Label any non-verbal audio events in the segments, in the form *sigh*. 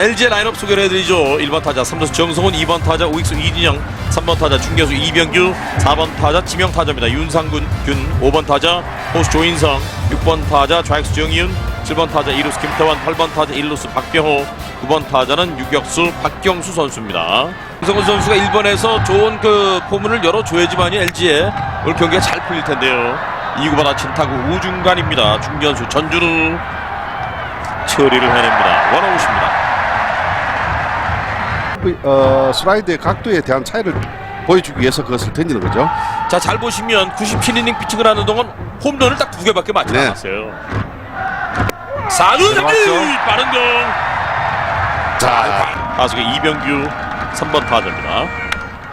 LG 라인업 소개를 해드리죠. 1번 타자 삼루수 정성훈, 2번 타자 우익수 이진영, 3번 타자 중견수 이병규, 4번 타자 지명 타자입니다. 윤상군, 균, 5번 타자 호수 조인성, 6번 타자 좌익수 정이윤, 7번 타자 이루수 김태환, 8번 타자 일루수 박병호, 9번 타자는 유격수 박경수 선수입니다. 윤상훈 선수가 1번에서 좋은 그 포문을 열어줘야지만이 LG에 오늘 경기가 잘 풀릴 텐데요. 2구 받아친 타구 우중간입니다. 중견수 전준우 처리를 해냅니다. 원아웃입니다. 어, 슬라이드의 각도에 대한 차이를 보여주기 위해서 그것을 던지는 거죠. 자 잘 보시면 97이닝 피칭을 하는 동안 홈런을 딱 두 개밖에 맞지 네. 않았어요. 사루 들어갔죠. 삼진 빠른 공. 자, 타석의 이병규 3번 타자입니다.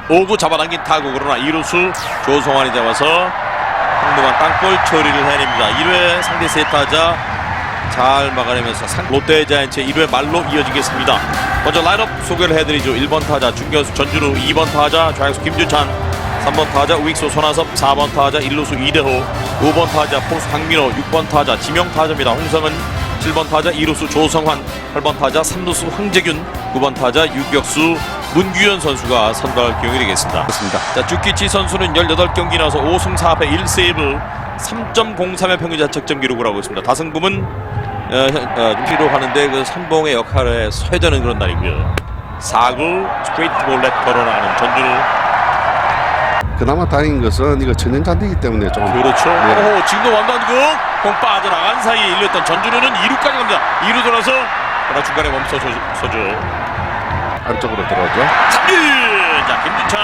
5구 잡아당긴 타구 그러나 2루수 조성환이 잡아서 황무관 땅볼 처리를 해냅니다. 1회 상대 세 타자 잘 막아내면서 상- 롯데 자이언츠의 1회 말로 이어지겠습니다. 먼저 라인업 소개를 해드리죠. 1번 타자 중견수 전준우, 2번 타자 좌익수 김주찬, 3번 타자 우익수 손아섭, 4번 타자 일루수 이대호, 5번 타자 포수 강민호, 6번 타자 지명 타자입니다. 홍성은 7번 타자 2루수 조성환, 8번 타자 3루수 황재균, 9번 타자 유격수 문규현 선수가 선발 기용이 되겠습니다. 그렇습니다. 자, 주키치 선수는 18경기 나와서 5승 4패 1세이브 3.03의 평균 자책점 기록을 하고 있습니다. 다승부은 어, 현- 어, 필요 하는데 그 선봉의 역할에 서해되는 그런 날이고요. 4구 스트레이트 볼넷 걸어나가는 전준우 그나마 다행인 것은 이거 천연잔디이기 때문에 좀 그렇죠. 네. 오, 지금도 원단공 공 빠져나간 사이에 일렸던 전준우는 2루까지 갑니다. 2루 돌아서 그러나 중간에 멈춰 서죠. 안쪽으로 들어오죠. 3루 자 김주창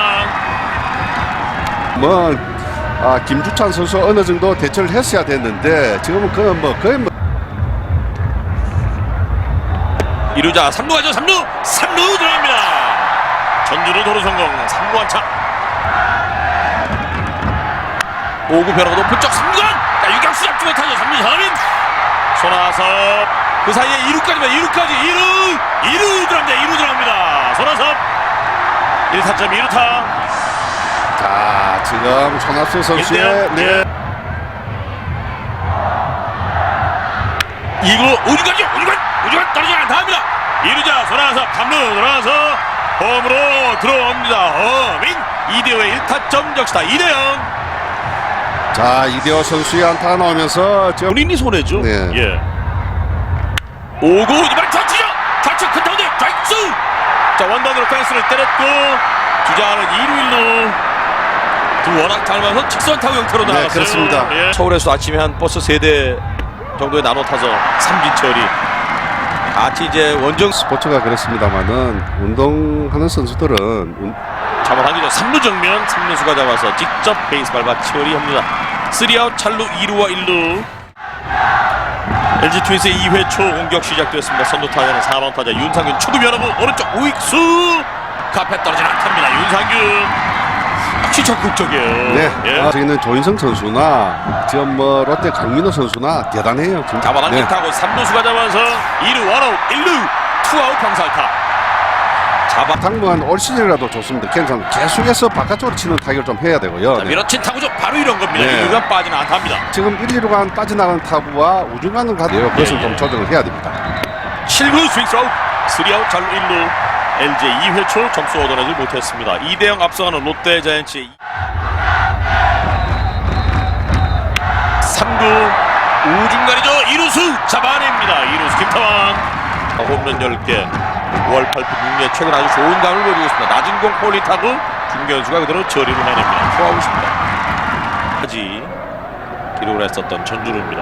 뭐 아, 김주찬 선수 어느 정도 대처를 했어야 됐는데 지금은 그뭐 거의 뭐 2루자 3루 가죠 3루. 3루 들어갑니다. 전주루 도루 성공. 3루 안차. 5구 변화가 높은 쪽 3루간. 자 유격수 잡지 못하죠. 3루 현인 손아섭. 그 사이에 2루까지만 2루까지. 2루 2루 들어갑니다. 2루 들어갑니다. 손아섭. 1타점 2루타. 자, 지금 손아섭 선수의. 네. 2구 우중간이요 우중간 우중간 떨어지지 않다 합니다 2루자 손아섭 3루 들어와서 홈으로 들어옵니다 허민 이대호의 1타점 역시다 2대0 자, 이대호 선수의 안타가 나오면서 지금 본인이 손해죠. 네. 예. 오구 이번엔 좌치죠. 좌측 큰 타운드 좌익수. 자 원단으로 펜스를 때렸고 주자는 2루 1루. 두 워낙 잘 맞아서 직선 타구 형태로 네, 나왔어요. 그렇습니다. 예. 서울에서 아침에 한 버스 세 대 정도에 나눠 타서 삼진 처리. 같이 이제 원정 스포츠가 그렇습니다만은 운동하는 선수들은 운- 잡아당기죠. 3루 정면 3루수가 잡아서 직접 베이스 밟아 처리합니다. 3아웃 찰루 2루와 1루. LG 트윈스의 2회 초 공격 시작되었습니다. 선두 타자는 4번 타자 윤상균 초구 변화구 오른쪽 우익수 카페 떨어지는 안타입니다. 윤상균 적극적이에요. 네, 예. 아, 저희는 조인성 선수나 지금 뭐 롯데 강민호 선수나 대단해요. 진짜. 잡아당긴 네. 타고 3루수가 잡아서 2루 원아웃 1루 투아웃 병살타. 잡아 당분간 올 시즌이라도 좋습니다. 괜찮. 계속해서 바깥쪽으로 치는 타격을 좀 해야 되고요. 자, 네. 밀어친 타구죠. 바로 이런 겁니다. 네. 2루간 빠지는 안타입니다. 지금 1, 2루간 빠져나가는 타구와 우중간을 가요. 그것을 예, 좀 예. 조정을 해야 됩니다. 7구 스윙스 아웃 3아웃 잘루 1루 LG 2회 초 점수 얻어내지 못했습니다. 2대0 앞서가는 롯데 자이언츠 3구 우중간이죠. 2루수 잡아냅니다. 2루수 김태환. 홈런 10개. 5월 8푼 6년 최근 아주 좋은 감을 보여주고 있습니다. 낮은 공 폴리 타구 중견수가 그대로 처리를 해냅니다. 투아웃입니다. 까지 기록을 했었던 전준우입니다.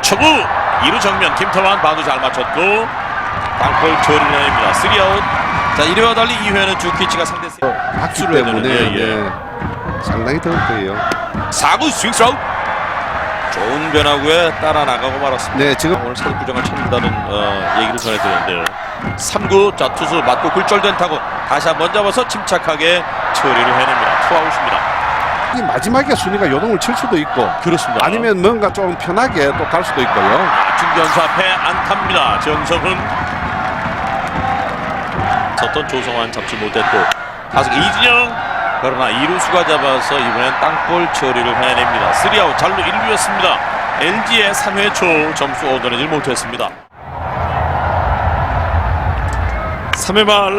초구! 2루 정면 김태환 바도 잘 맞췄고 땅볼 해냅니다 3아웃 자 1회와 달리 2회는 주키치가 상대 세- 봤기 박수를 때문에 되는데, 예. 네. 상당히 더울 거예요. 4구 스윙스 아웃 좋은 변화구에 따라 나가고 말았습니다 네, 지금 오늘 부정을 찾는다는 어, 얘기를 전해드렸는데요 3구 자 투수 맞고 굴절된 타고 다시 한번 잡아서 침착하게 처리를 해냅니다 투아웃입니다 이 마지막에 순위가 요동을 칠 수도 있고 그렇습니다 아니면 뭔가 좀 편하게 또 갈 수도 있고요. 아, 중견수 앞에 안타입니다. 정성 훈 섰던 조성환 잡지 못했고 타석 이진영 그러나 이루수가 잡아서 이번엔 땅볼 처리를 해냅니다. 3아웃 잘루 1루였습니다. LG의 3회 초 점수 얻어내질 못했습니다. 3회 말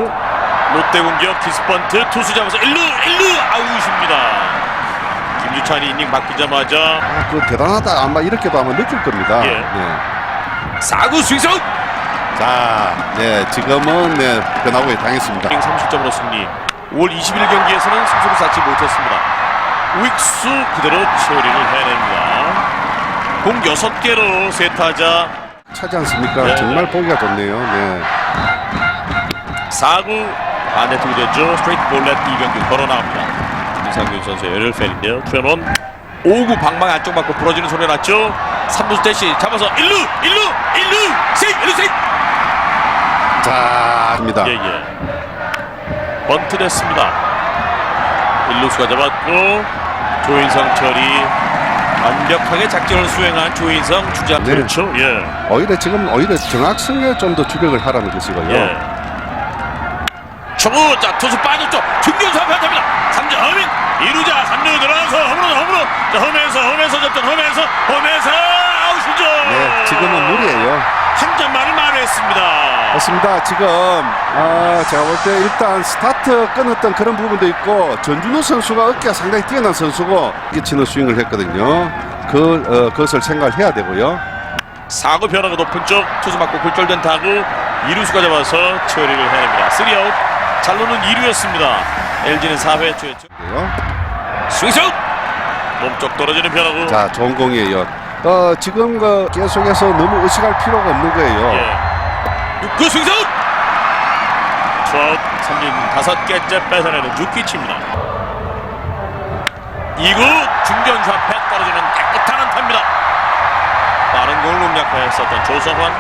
롯데 공격 디스펀트 투수 잡아서 1루 1루 아웃입니다. 김주찬이 이닝 바뀌자마자 아, 그 대단하다. 아마 이렇게도 아마 느낄 겁니다. 예. 네. 4구 스윙스 아웃! 자, 네, 지금은 네, 변화구에 당했습니다. 30점으로 승리 5월 20일 경기에서는 승수를 쌓지 못했습니다. 우익수 그대로 처리를 해냅니다. 공 6개로 세 타자 차지 않습니까? 네. 정말 보기가 좋네요. 네. 4구 반대 투구됐죠. 스트레이트 볼렛 이병규 걸어나옵니다. 이상균 선수의 열혈 팬인데요. 투앤원 5구 방망이 안쪽 맞고 부러지는 소리 났죠. 3루 대시 잡아서 1루 1루 1루 세이프 1루 세이프 자, 입니다. 예 예 번트 됐습니다 1루수가 잡았고 조인성 처리 완벽하게 작전을 수행한 조인성 주자 네. 그렇죠 예. 오히려 지금 오히려 정확성에 좀 더 주력을 하라는 것이고요. 예. 초구 자 투수 빠졌죠 중견수 안탑니다 3점 허민 2루자 3루 들어가서 홈으로 홈으로 자 홈에서 홈에서 접전 홈에서 홈에서 아웃이죠 네, 지금은 무리예요. 한 점만을 만회했습니다 맞습니다. 지금 아, 제가 볼 때 일단 스타트 끊었던 그런 부분도 있고 전준우 선수가 어깨가 상당히 뛰어난 선수고 이게 치는 스윙을 했거든요. 그 어, 그것을 생각을 해야 되고요. 사구 변화가 높은 쪽 투수 맞고 굴절된 타구 이루수가 잡아서 처리를 해냅니다 3아웃 잘로는 2루였습니다 LG는 4회 초였죠 그래요. 스윙스 몸쪽 떨어지는 변화구 자, 좋은 공이에요. 어, 지금 그 계속해서 너무 의식할 필요가 없는 거예요. 예. 6구 스윙스 투아웃 삼진 다섯 개째 뺏어내는 유키치입니다. 2구 중견수 앞에 떨어지는 깨끗한 안타입니다. 빠른 공을 공략하였었던 조성환.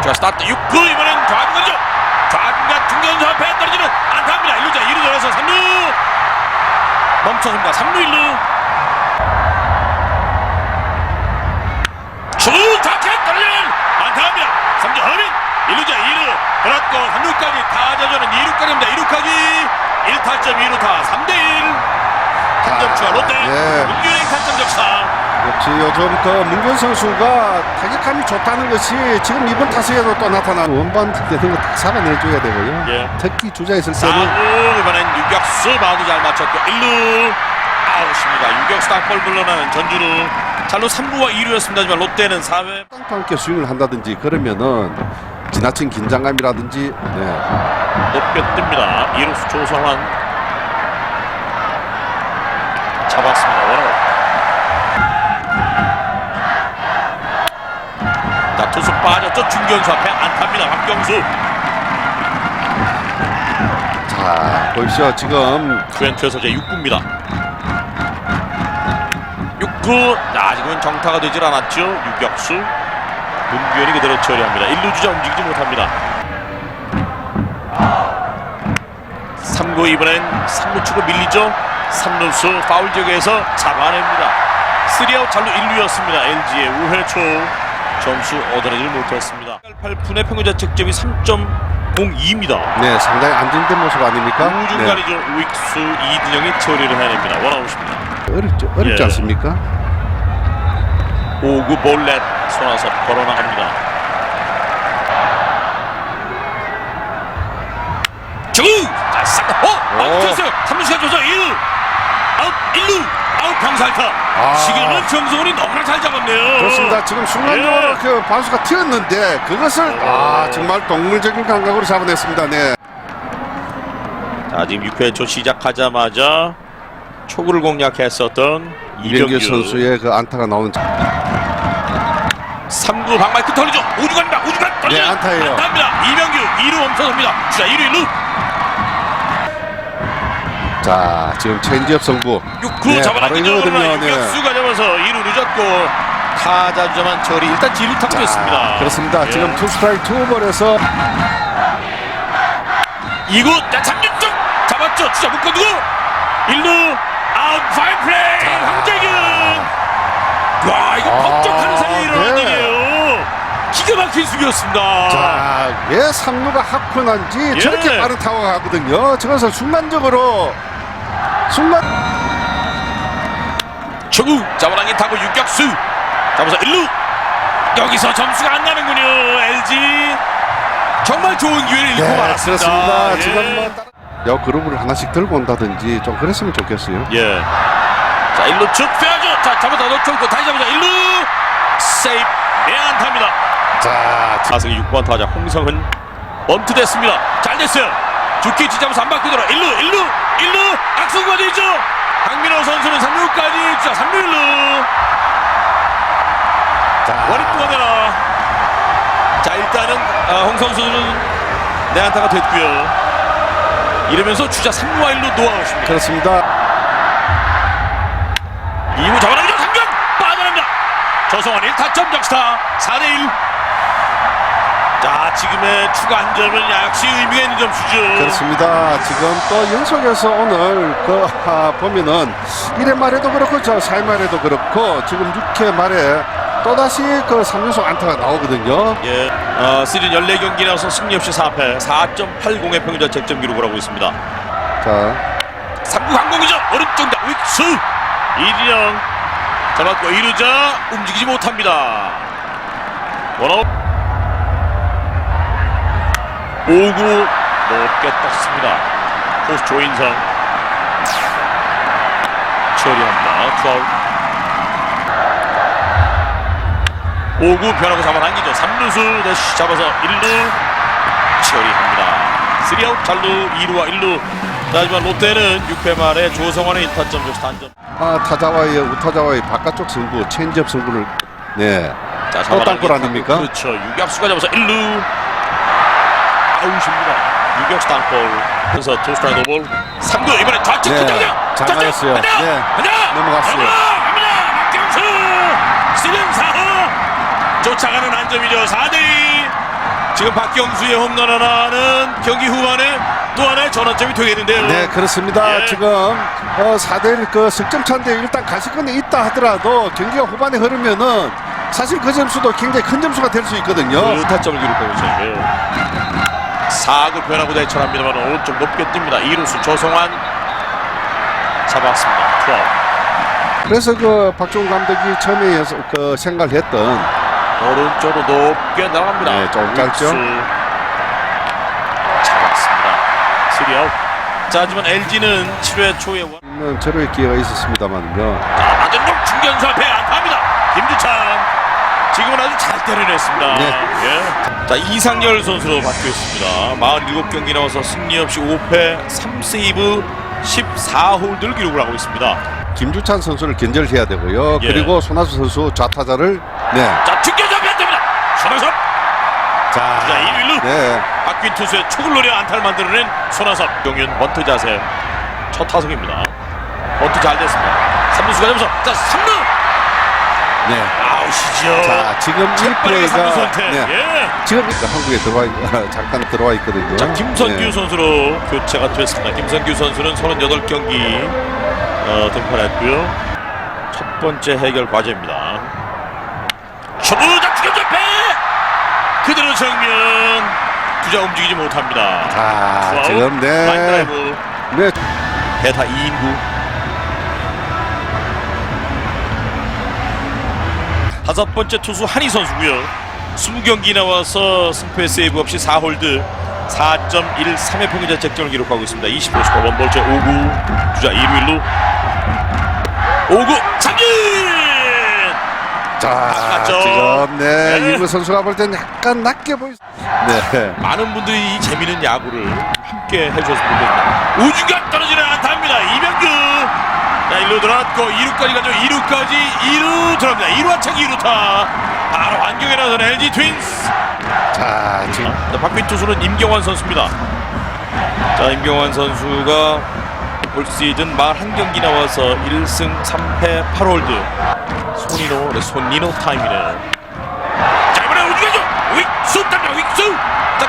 자 스타트 6구 이번엔 좌중간이죠 좌중간 중견수 앞에 떨어지는 안타입니다. 1루자 2루 돌아서 3루 멈춰섭니다. 3루 1루. 주 타켓 떨어지는 안타입니다. 3점 허민. 1루자 2루. 그렇고 3루까지 다 젖어는 2루까지입니다. 2루까지 1타점 2루타 3대1 한점 추가 롯데. 예. 문규행 타점 적사 역시 요즘 그 문균 선수가 타격감이 좋다는 것이 지금 이번 타석에도 또 나타나고 원반 되는 거다 잡아내줘야 되고요. 예. 특히 주자 있을 4구 때는 이번엔 유격수 마운드 잘 맞췄고 1루 아웃입니다 유격수 땅볼 물러나는 전준우 잘로 3구와 2루였습니다지만 롯데는 4회 땅과 함께 스윙을 한다든지 그러면은 지나친 긴장감이라든지 네. 높게 뜹니다. 이루수 조성환 빠졌죠. 중견수 앞에 안타입니다. 박경수 자 보십시오 지금 투앤투에서 제 6구입니다. 6구 아직은 정타가 되질 않았죠. 유격수 문규현이 그대로 처리합니다. 1루 주자 움직이지 못합니다. 3구 이번엔 3루 치고 밀리죠. 3루수 파울 지역에서 잡아냅니다. 3아웃 잘루 1루였습니다. LG의 5회 초 점수 얻어내질 못했습니다. 8 분의 평균 자책점이 3.02입니다. 네 상당히 안정된 모습 아닙니까? 네. 우중간이죠. 우익수 이준영이 처리를 해냅니다. 원아웃입니다. 어렵지, 어렵지 예. 않습니까? 5구 볼넷 손아섭 걸어나갑니다. 주구! 자, 싹, 어! 오. 아웃 됐어요! 3루시간 줘서 1루! 아웃, 1루! 아웃 병살타! 아. 지금은 정성훈이 너무나 잘 잡았네요. 그렇습니다. 지금 순간적으로 예. 그 반수가 튀었는데 그것을 아 정말 동물적인 감각으로 잡아냈습니다. 네. 자, 지금 6회 초 시작하자마자 초구를 공략했었던 이병규 선수의 그 안타가 나오는 3구 방망이 끝 털리죠. 우중간 떨어져. 네, 안타예요. 안타입니다. 이병규 2루 멈춰섭니다. 주자 1루 1루. 자 지금 체인지업 성부 6구 네, 그러나 이거거든요, 네. 유격수가 잡아서 2루 늦었고 타자 주자만 처리 일단 지루 탑이었습니다. 그렇습니다. 예. 지금 투 스트라이크 투 볼에서 2구 자 3루 쪽 잡았죠. 주자 묶어두고 1루 아웃 파인 플레이 황재균. 와 이거 아, 법적하는 사이에 일어난 네. 일이에요. 기가 막힌 수비였습니다. 자왜 3루가 하코난지 예. 저렇게 빠른 타워가 가거든요. 저것을 순간적으로 순간 초구 잡아당긴 타고 유격수 잡아서 1루 여기서 점수가 안 나는군요. LG 정말 좋은 기회를 잃고 네, 말았습니다. 그렇습니다. 예. 지금 뭐 따라- 여 그룹을 하나씩 들고 온다든지 좀 그랬으면 좋겠어요. 예. 자, 일루 쭉 빼야죠. 자, 잡았다 놓쳤고 다시 잡자. 일루 세이프 내안타입니다. 자, 타석의 6번 타자 홍성은 번트 됐습니다. 잘 됐어요. 죽기 지잡아서 안 바뀌더라 1루 1루 1루 악수까지 있죠. 강민호 선수는 3루까지 자 3루 1루 자, 원입구가 되나. 자 일단은 아, 홍성 선수는 내안타가 됐고요. 이러면서 주자 3루와 1루 노아웃입니다. 그렇습니다. 2구 잡아당겨 강경 빠져납니다. 조성환 1타점 적스타 4대1 자 지금의 추가 한 점은 역시 의미가 있는 점수죠. 그렇습니다. 지금 또 연속해서 오늘 그 아, 보면은 1회 말에도 그렇고 저 4회 말에도 그렇고 지금 6회 말에 또다시 그 3연속 안타가 나오거든요. 예, 어, 시즌 14경기 나와서 승리 없이 4패 4.80의 평균 자책점 기록을 하고 있습니다. 자, 3구 항공이죠. 오른쪽 다 윅스 이진영 잡았고 2루자 움직이지 못합니다. 원아웃 5구 높게 떴습니다. 포스 조인성 처리합니다. 투아웃 5구 변하고 잡아당기죠. 3루수 다시 잡아서 1루 처리합니다. 3아웃 잘루 2루와 1루 하지만 롯데는 6회 말에 조성환의 1타점 적시 단점 아, 타자와의 우타자와의 바깥쪽 승부, 체인지업 승부를 네. 자, 또 땅볼 아닙니까? 그렇죠. 유격수가 잡아서 1루 아웃입니다. 유격수 땅볼. 그래서 투 스트라이크 볼 3구 이번에 좌측 네, 투장이야. 잘 맞았어요. 하나, 네, 하나, 넘어갔어요. 하나. 박경수 시즌 4호 쫓아가는 한 점이죠. 4대2 지금 박경수의 홈런 하나는 경기 후반에 또 하나의 전환점이 되겠는데요. 네, 그렇습니다. 예. 지금 어, 4대1 그 승점 차인데 일단 가시권에 있다 하더라도 경기가 후반에 흐르면은 사실 그 점수도 굉장히 큰 점수가 될 수 있거든요. 그 타점을 기록하고 있었는데요. 4구 변하고 대처합니다만 오른쪽 높게 뜹니다. 2루수 조성환 잡았습니다. 투아웃. 그래서 그 박종훈 감독이 처음에 해서 그 생각을 했던 오른쪽으로 높게 날아갑니다. 네, 좀 짧죠? 잡았습니다. 3아웃. 자, 하지만 LG는 7회 초에 원... 는 제로의 기회가 있었습니다만요. 자, 맞은 쪽 중견수 앞에 안타입니다. 김주찬. 지금은 아주 잘 때려냈습니다. 네. 예. 자, 이상열 선수로 바뀌었습니다. 47경기 나와서 승리 없이 5패 3세이브 14홀드를 기록을 하고 있습니다. 김주찬 선수를 견절해야 되고요. 예. 그리고 손아수 선수 좌타자를 네. 자, 중견수 앞에 안타입니다. 손아섭. 자, 1루. 네. 바뀐 투수의 촉을 노려 안타를 만들어낸 손아섭. 경윤 번트 자세. 첫 타석입니다. 번트 잘 됐습니다. 3루수가 잡면서 자, 3루. 네. 아웃이죠. 자, 지금 이 재빠르게 플레이가 3루 선택. 네. 예. 지금 한국에 들어와 있- *laughs* 잠깐 들어와 있거든요. 자, 김선규 네. 선수로 교체가 됐습니다. 김선규 선수는 38경기 어, 등판했고요. 첫 번째 해결 과제입니다. 초보자 추격 접해 그대로 정면 주자 움직이지 못합니다. 자, 투아웃, 지금 라인 네. 드라이브 네. 대타 2인구 다섯 번째 투수 한희 선수고요 20경기 나와서 승패 세이브 없이 4홀드 4.13의 평균 자책점을 기록하고 있습니다 20호 스코어 원볼째 5구 주자 2루 1루 5구 삼진 자. 지금 네, 네. 이구 선수가 볼 때는 약간 낮게 보이. 네. 많은 분들이 이 재미있는 야구를 함께 해주셨으면 좋겠습니다. 우중간 떨어지는 안타입니다. 이병규. 자, 1루 들어갔고 2루까지 가죠. 2루까지 2루 들어갑니다. 2루 한창 2루타. 바로 환경에 나선 LG 트윈스. 자, 지금 자, 박빈 투수는 임경환 선수입니다. 자, 임경환 선수가 올 시즌 41경기 나와서 1승 3패 8홀드. 손이노, 네, 손니노 타임이네요. 자, 이번에 우중간죠. 윅수 땀니다. 윅수. 자. 자,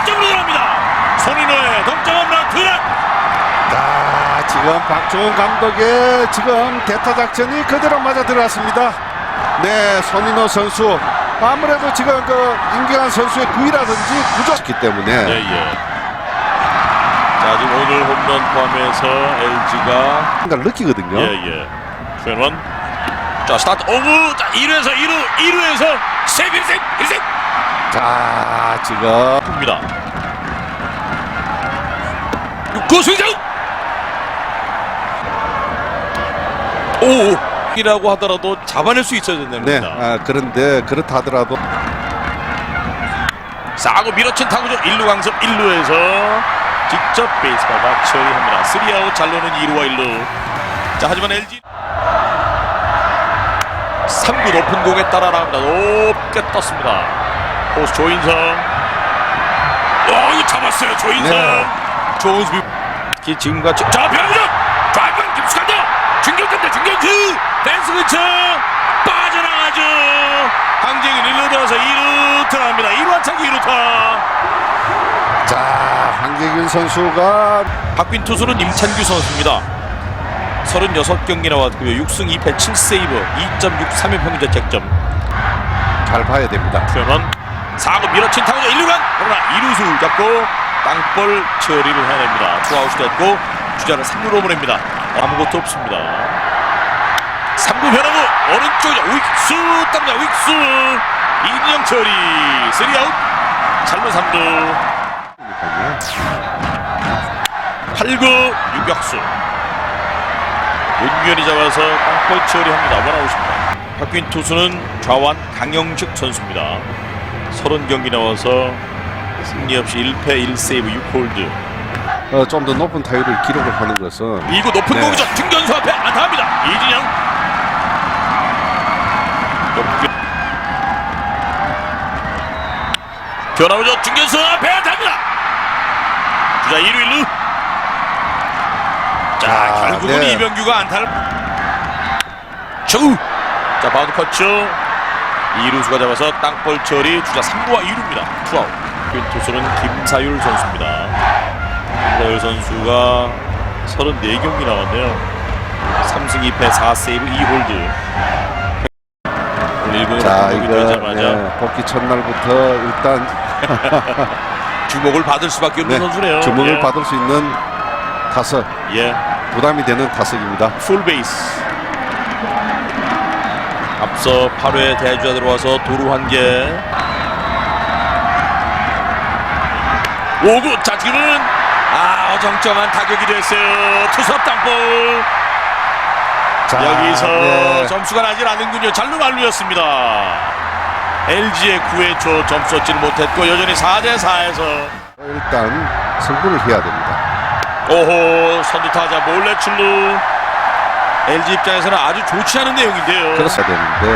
원점으로 들어갑니다. 손인호의 동점 홈런 둘은 자, 지금 박종훈 감독의 지금 대타 작전이 그대로 맞아 들어갔습니다. 네, 손인호 선수. 아무래도 지금 그 임경환 선수의 구위라든지 부족했기 때문에. 예예. 지금 오늘 홈런 포함해서 LG가 생각을 느끼거든요. 예 예. 최원. 자 스타트. 오구. 자 1루에서 2루 2루에서 세일세일세 자, 지금. 입니다. 6구 승장! 오 이라고 하더라도 잡아낼 수 있어야 된다는 네, 겁니다. 아, 그런데 그렇다 하더라도. 싸고 밀어친 타구죠. 1루 강습 1루에서 직접 베이스볼과 처리합니다. 3아웃 잘 노는 2루와 1루. 자 하지만 LG. 3구 높은 공에 따라 나옵니다. 높게 떴습니다 포스 조인성 어 이거 잡았어요 조인성 네. 좋은 수비 기- 지금같이 자 변화구죠 좌익방 김수간다 중견간다 중견수 댄스 그쳐 빠져나가죠 황재균 1루 들어서 2루 들어갑니다 1루 한차기 2루 타 자, 황재균 선수가 바뀐 투수는 임찬규 선수입니다. 36경기 나왔고요. 6승 2패 7세이브 2.63의 평균 자책점. 잘 봐야 됩니다. 표현 4구 밀어친 타구죠. 1루간 그러나 2루수 잡고 땅볼 처리를 해냅니다. 투아웃이 됐고 주자는 3루로 보냅니다. 아무것도 없습니다. 3구 변화구 오른쪽이죠. 윅수 땅자 윅수 이인영 처리 3아웃 잘못 3루 8구 유격수 윤균이 잡아서 땅볼 처리합니다. 원아웃입니다. 바뀐 투수는 좌완 강영식 선수입니다. 30경기 나와서 승리 없이 1패 1세이브 6홀드 어, 좀 더 높은 타율을 기록을 하는 것은 2구 높은 네. 공이죠. 중견수 앞에 안타합니다. 이진영 높게 변화구죠. 중견수 앞에 안타합니다. 주자 1루 1루 자 아, 결국은 네. 이병규가 안타를 주! 자 바운드 커츠 2루수가 잡아서 땅볼 처리 주자 3루와 2루입니다. 투아웃 빈 투수는 김사율 선수입니다. 김사율 선수가 34경기 나왔네요. 3승 2패 4세이브 2홀드 오늘 1군으로 자, 이거 네, 복귀 첫날부터 일단 *laughs* 주목을 받을 수밖에 없는 네, 선수네요. 주목을 예. 받을 수 있는 타석, 예. 부담이 되는 타석입니다. 풀 베이스 앞서 8회 대주자 들어와서 도루 한 개. 5구 자 지금은 아 어정쩡한 타격이 됐어요. 투섭 땅볼. 자, 여기서 네. 점수가 나질 않는군요. 잘루 말루였습니다. LG의 9회 초 점수 얻지를 못했고 여전히 4대 4에서. 일단 승부를 해야 됩니다. 오호 선두 타자 몰래 출루 LG 입장에서는 아주 좋지 않은 내용인데요 그렇어야 되는데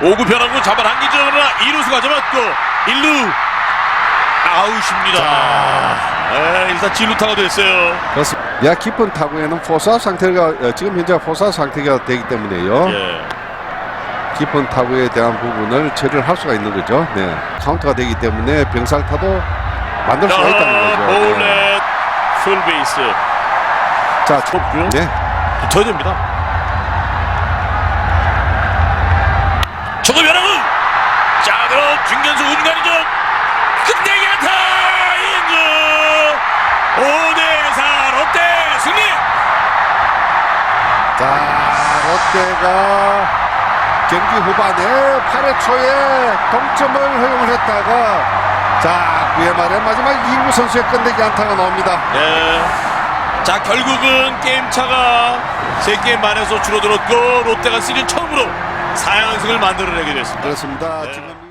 네. 5구 변화구 잡아당기죠 그러나 2루수가 잡았고 1루 아웃입니다 네, 일단 진루타가 됐어요 그렇습니다. 야 깊은 타구에는 포사 상태가 어, 지금 현재 포사 상태가 되기 때문에요. 예. 깊은 타구에 대한 부분을 처리를 할 수가 있는 거죠. 네. 카운터가 되기 때문에 병살타도 만들 수가 있다는 거죠. 네. 볼넷 풀베이스 자, 쳤고요 네. 붙어야 됩니다. 저거 변화구 자 그럼 중견수 운간이죠? 끝내기 안타! 이인주 5대4 롯데 승리! 자, 롯데가 경기 후반에 8회 초에 동점을 허용을 했다가 자, 그에 말에 마지막 이구 선수의 끝내기 안타가 나옵니다. 네. 자 결국은 게임 차가 세 게임 만에서 줄어들었고 롯데가 시즌 처음으로 4연승을 만들어내게 됐습니다. 그렇습니다. 네. 지금